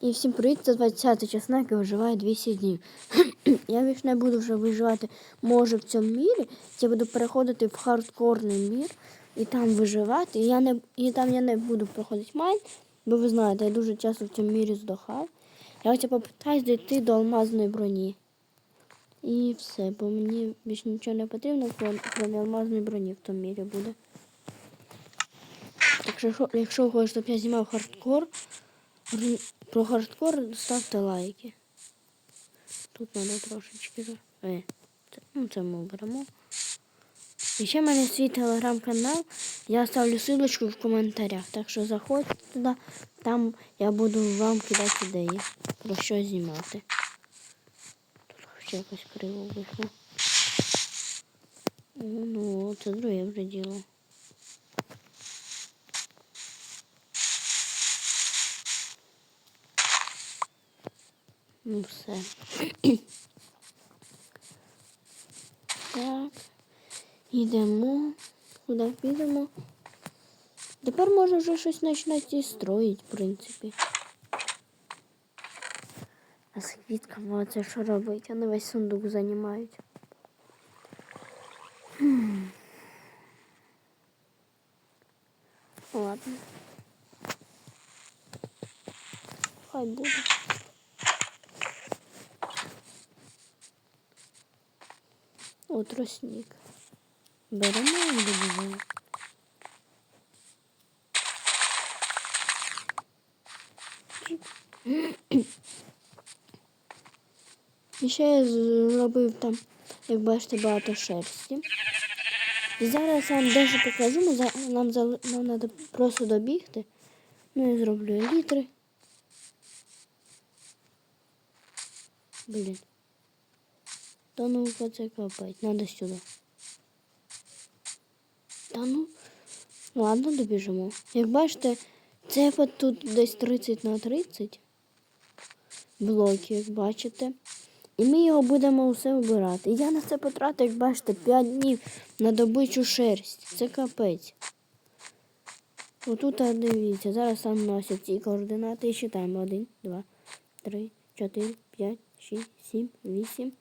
І всім привіт, це 20 чеснок і виживає 200 днів. я більш не буду вже виживати, може, в цьому мірі. Я буду переходити в хардкорний мір і там виживати. І, я не, і там я не буду проходити майн, бо ви знаєте, я дуже часто в цьому мірі здохав. Я хоча попитаюсь дійти до алмазної броні. І все, бо мені більше нічого не потрібно, крім алмазної броні в тому мірі буде. Так що, якщо- хочете, щоб я знімав хардкор, про хардкор ставте лайки. Тут треба трошечки. Е, це, ну це ми беремо. І ще в мене свій телеграм-канал. Я ставлю ссылочку в коментарях. Так що заходьте туди, там я буду вам кидати ідеї, про що знімати. Тут ще якось криво вийшло. Ну, Ну, це друге вже діло. Ну все. так. Йдемо. Куди підемо? Тепер може вже щось починати строїть, в принципі. А з квітками оце що робить? Вони весь сундук займають. Ладно. Хай буде. О, тростник. Беремо і добуваємо. І ще я зробив там, як бачите, багато шерсті. І зараз я вам дещо покажу, нам, зали- нам треба просто добігти. Ну, я зроблю елітри. Блін. Та ну-ка це копать. Надо сюди. Та ну. Ладно, добіжимо. Як бачите, це тут десь 30 на 30 блоків, як бачите. І ми його будемо усе вбирати. Я на це потратив, як бачите, 5 днів на добичу шерсть. Це капець. Отут дивіться, зараз там носять ці координати і читаємо. 1, 2, 3, 4, 5, 6, 7, 8,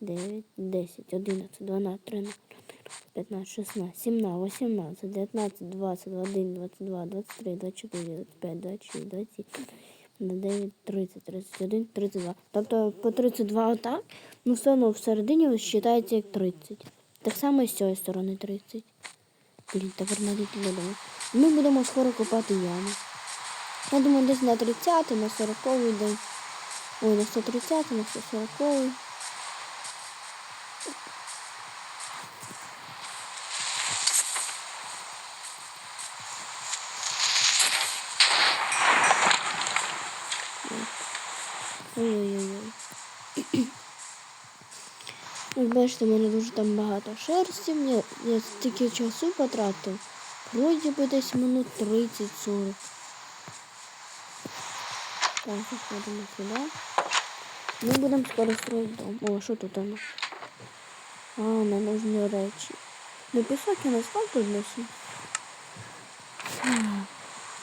9, 10, 11, 12, 13, 15, 16, 17, 18, 19, 20, 21, 22, 23, 24, 25, 26, 27, 29, 30, 31, 32. Тобто по 32 отак, ну все одно всередині вважається як 30. Так само і з цієї сторони 30. Блін, тепер йти додому. Ми будемо скоро копати яму. Я думаю, десь на 30, на 40 день. Ой, на 130, на 140. Ви бачите, в мене дуже там багато шерсті. Я, я стільки часу потратив. Вроді би десь минут 30-40. Так, заходимо сюди. Ми будемо скоро строїти дом. О, що тут воно? А, нам нужні речі. Ну, пісок я не став тут носити.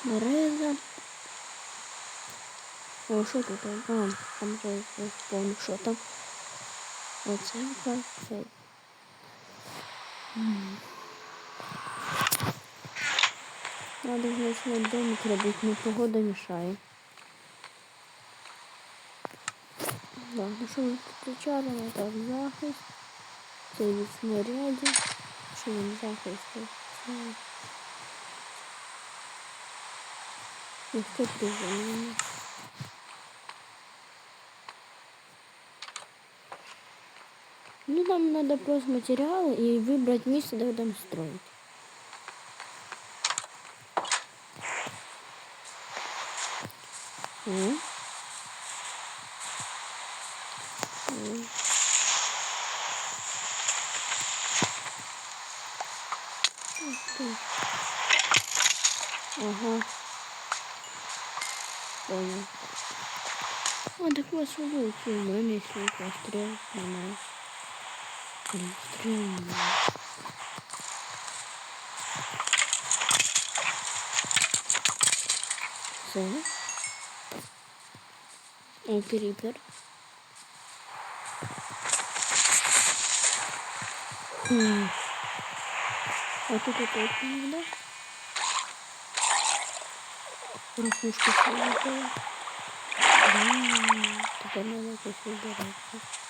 Береза. О, що тут? А, там вже я помню, що там. Оценка. Цей. Надо значить домик робити, но погода мешає. Так, ну що ми тут причалимо? Так, захист. Це від снарядів. Що він захист? Це... Легке нам надо просто материалы и выбрать место, где будем строить. Ух ты. Ага. Понял. А, так вас свой у мене свой пострел. Нормально. Пострел. Все. О, кріпер. Хм. А тут опять не да? Ракушка свою Тепер надо якось вибиратися.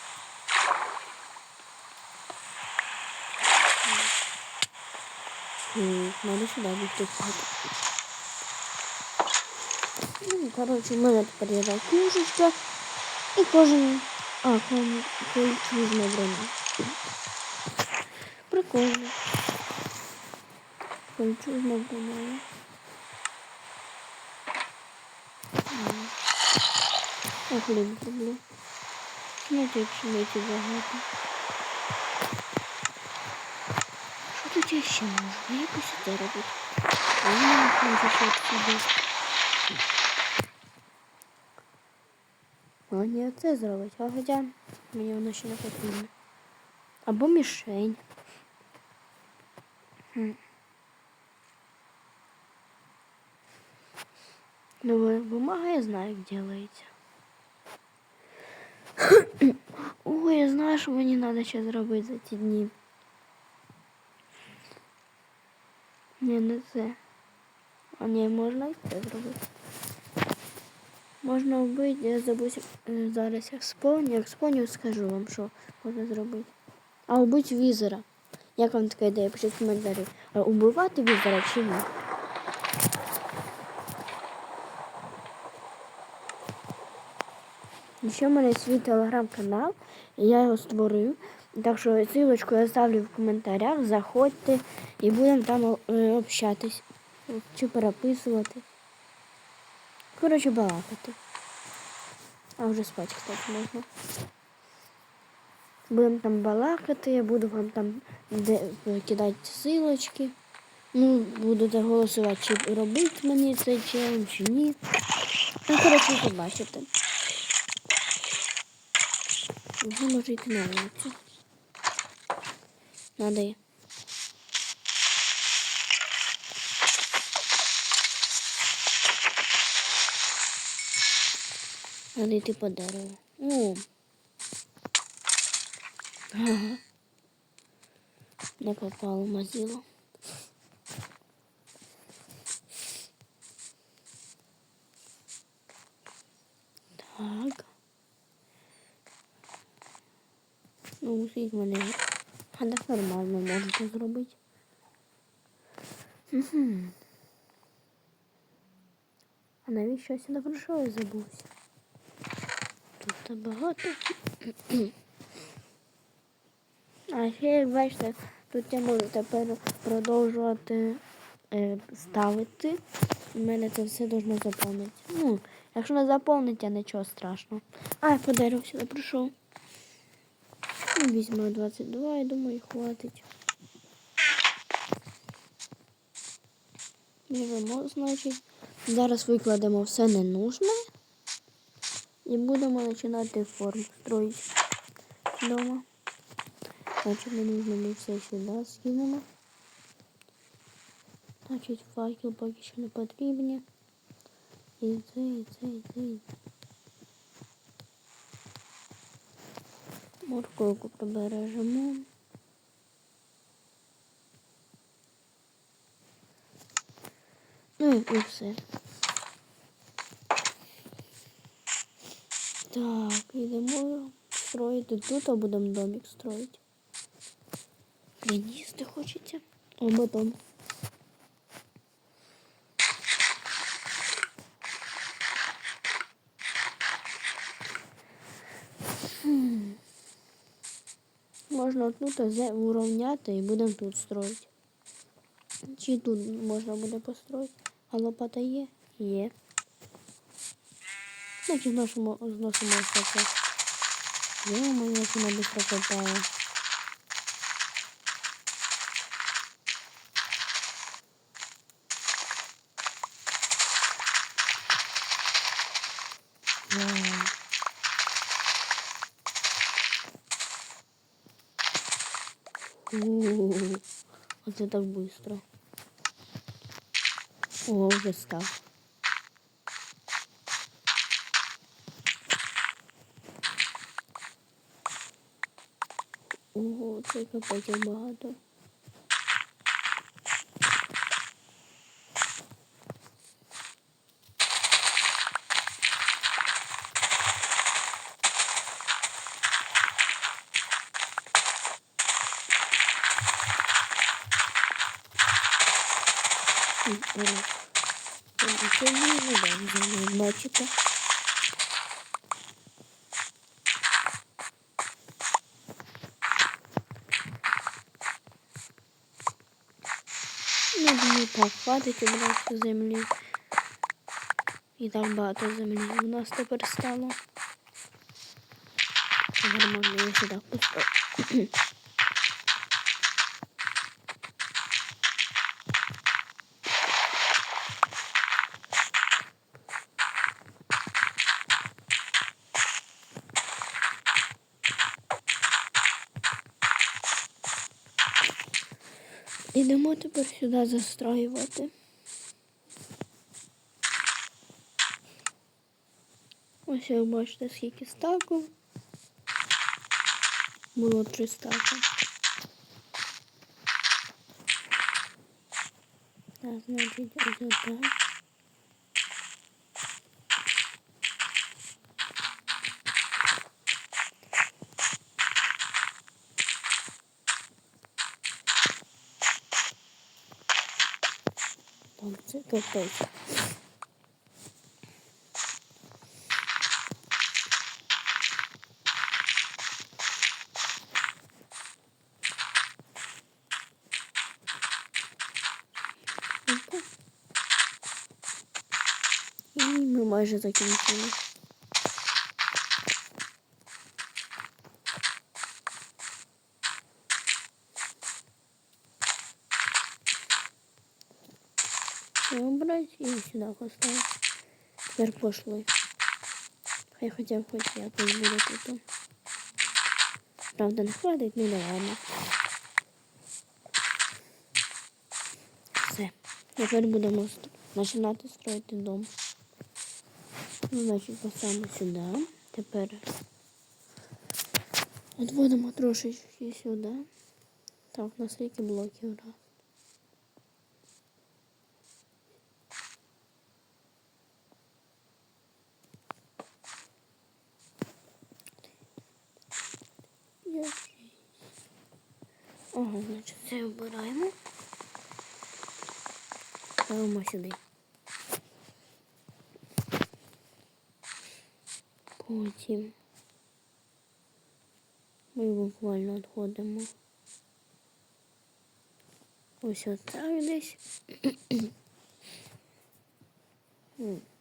Надо бігти. Ну, коротше, в мене тепер є ракушечка. І кожен... А, кожен кольчужна броня. Прикольно. Кольчужна броня. М. Я хліб роблю. Знаєте, якщо миті багато. Що тут я ще можу? Я якось це робити. А я не хочу щось сюди. А ні, це зробить. А хоча мені воно ще не потрібно. Або мішень. Хм. Ну, бумага я знаю, як делається. Ой, я знаю, що мені треба ще зробити за ці дні. Ні, не це. А ні, можна і це зробити. Можна вбити, я забув е, зараз як сповню, як сповню, скажу вам, що можна зробити. А вбити візера. Як вам така ідея? Пишіть в коментарі. А убивати візера чи ні? Ще в мене свій телеграм-канал, я його створив. Так що ссылочку я ставлю в коментарях, заходьте і будемо там е, общатись чи переписувати. Коротше, балакати. А вже спати, кстати, можна. Будемо там балакати, я буду вам там кидати ссылочки. Ну, будете голосувати, чи робити мені цей челендж, чи ні. Ну, коротше, побачите. Вже може йти на вулицю. Надо. Надо йти по дереву. О. Ага. Не попало мазило. Так. Ну, мене. А так нормально можете зробити. Угу. А навіщо я сюди прийшов і забувся? Тут багато. А ще, як бачите, тут я можу тепер продовжувати е, ставити. У мене це все должно заповнити. Ну, якщо не заповнить, нічого страшного. А, я по дереву прийшов. Візьму 22, я думаю, хватить. Беремо, значить. Зараз викладемо все ненужне. І будемо починати форму строїти вдома. Значить, не ми все сюди скинемо. Значить, факел поки що не потрібні. І це, і це, і це, і це. Морковку прибережемо. Ну і все. Так, йдемо строїти тут, а будемо домик строїти. Їсти хочеться. О, батон. Хм. Можна тут урівняти і будемо тут строїти. Чи тут можна буде построїти? А лопата є? Є. Значить, зносимо, зносимо все це. Йо-моє, як вона копає. это так быстро. О, уже стал. Ого, це капець багато. Бачите? Ну, думаю, так, хватить обрати землі. І так багато землі у нас тепер стало. Можна її сюди поставити. Тепер сюди застроювати. Ось ви бачите, скільки стаків. Було три стаки. Так, значить, ось отак. Там це капець. І ми майже закінчили. Убрать и сюда поставить. Теперь пошли. Хай хотя бы хоть якось буде тут. Правда, не хватить, ну да ладно. Все. Тепер будемо починати строїти дом. Ну, значить, поставимо сюди. Тепер відводимо трошечки сюди. Так, на скільки блоків раз. Ага, значить, це обираємо. Ставимо сюди. Потім ми буквально відходимо. Ось отак десь.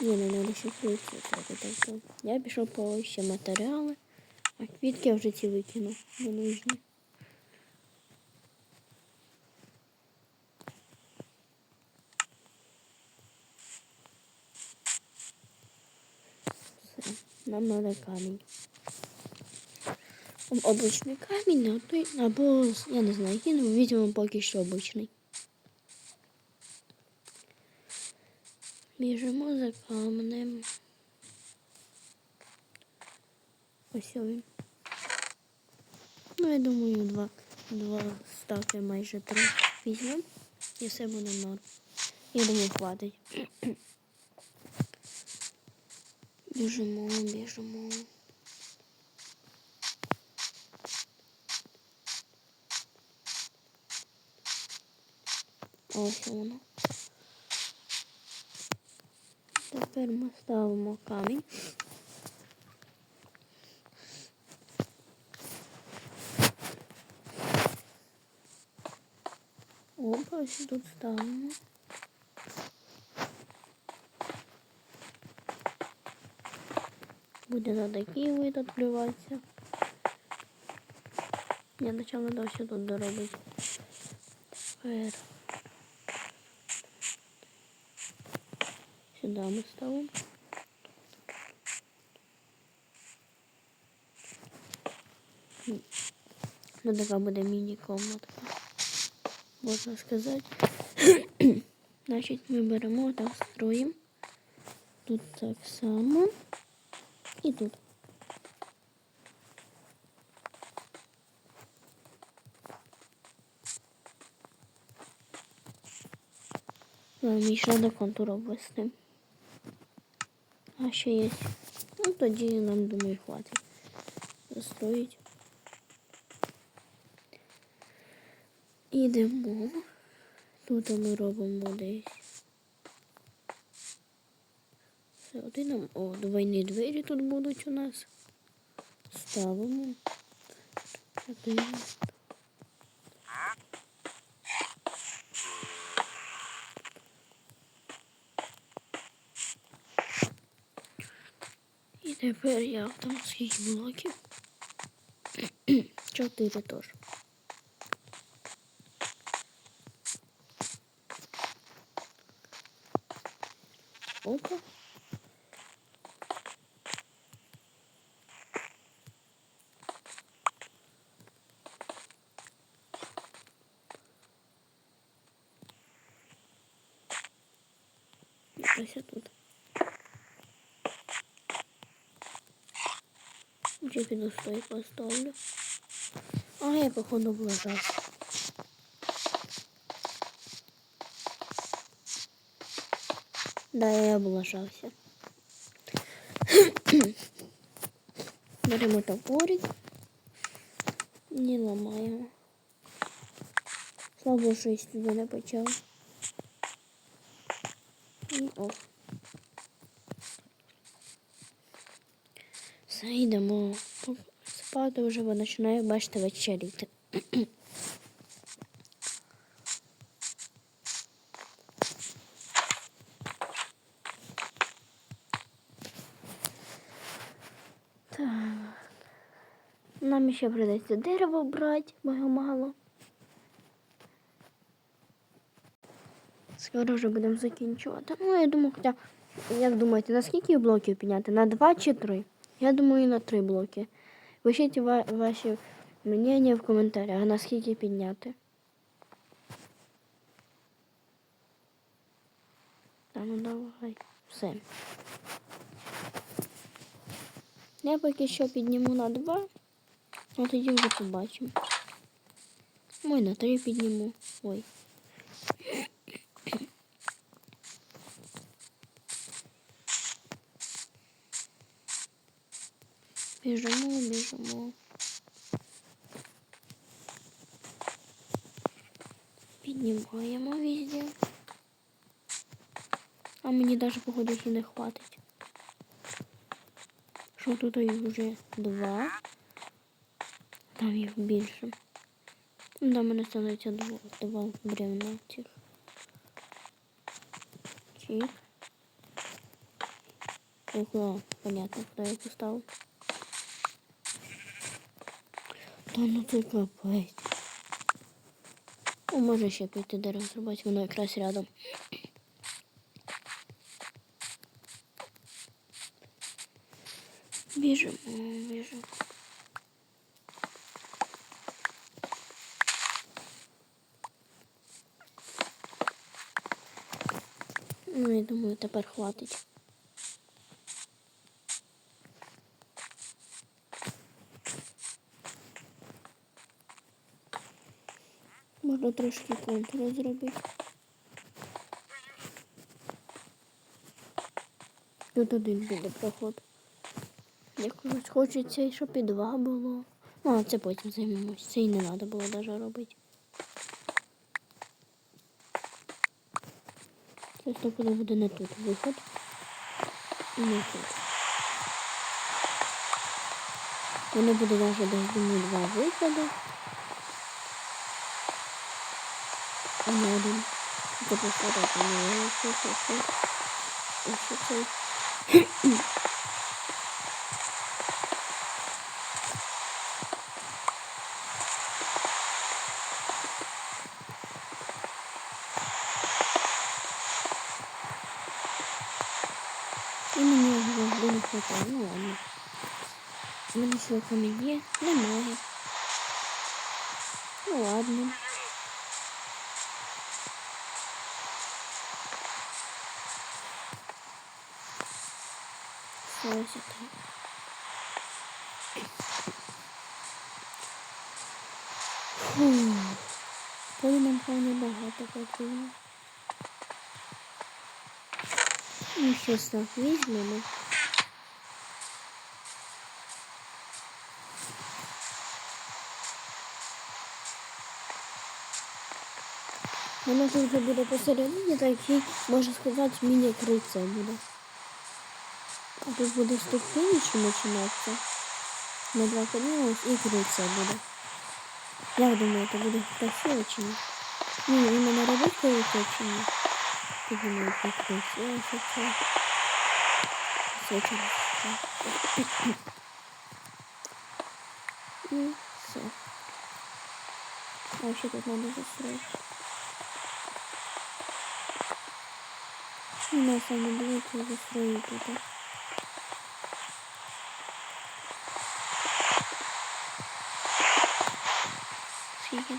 Ні, не треба ще квітки так. Я пішов по ще матеріали, а квітки я вже ці викинув, бо нужні. Все, нам надо камінь. Об- Обичний камінь, а або, я не знаю, який, ну, візьмемо поки що обичний. Біжимо за каменем. Ось він. Ну, я думаю, два, два стаки, майже три візьмемо. І все буде норм. Я думаю, хватить. Біжимо, біжимо. Ось воно. Тепер ми ставимо камінь. Опа, ось тут ставимо. Буде на такий вид відкриватися. Я почала досі тут доробити. Сюди ми ставимо. М. Ну, така буде міні-комнатка. Можна сказати. Значить, ми беремо так строїмо. Тут так само. І тут. Мені ще до контуру обвести. А ще є. Ну тоді нам думаю хватить. Застроїть. Ідемо. Тут ми робимо десь. Все, один. О, двойні двері тут будуть у нас. Ставимо. Один. Тепер я там скільки блоків. Чотири теж. Опа. Ось тут. Вже піду стойку поставлю. А я походу облажався. Да, я облажався. Беремо топорик. Не ламаємо. Слабо щось туди не почав. І о. Все, йдемо спати вже, бо починає, бачите, вечеріти. Нам ще придеться дерево брати, бо його мало. Скоро вже будемо закінчувати. Ну, я думаю, хоча, як думаєте, на скільки блоків підняти? На два чи три? Я думаю, на три блоки. Пишіть ва ваші мнення в коментарях, на скільки підняти. Та ну давай. Все. Я поки що підніму на два, а тоді вже побачимо. Ой, на три підніму. Ой. Біжимо, біжимо. Піднімаємо везде. А мені навіть походу що не хватить. Що тут їх вже два. Там їх більше. Ну, Там мене становиться два, два бревна цих. Чик. Ого, понятно, куди я поставив. Та ну це капець. О, може ще піти дерево зробити, воно якраз рядом. Біжимо, біжимо. Ну, я думаю, тепер хватить. Можна трошки контури зробити. Тут один буде проход. Якось хочеться, щоб і два було. Ну, а це потім займемось. Це і не треба було навіть робити. Це стопудово буде не тут виход. І не тут. Воно буде навіть десь два виходи. Не просто так, не ось ось ось. Ось ось ось. І мені завжди не хватає. Ну ладно. Мене ще камінь є? Немає. Ну ладно. красота. Полі нам повне багато потрібно. Ну що так візьмемо. Вона тут вже буде посередині, так і можна сказати, міні-криця буде. А тут буде ступенечки починатися. На два піднімемось і криця буде. Як думаєте, буде красиво чи ні? Ні, іменно робити криця чи ні? Піднімаю крицю. Ось це. Все через це. І все. А ще тут треба застроїти. У нас саме дивіться застроїти тут.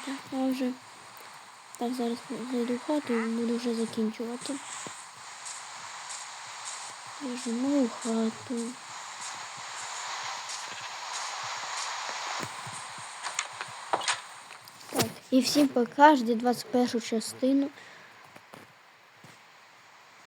Так? Вже. Так, зараз зайду хату і буду вже закінчувати. Біжимо в хату. Так, і всім пока, жди 21 частину.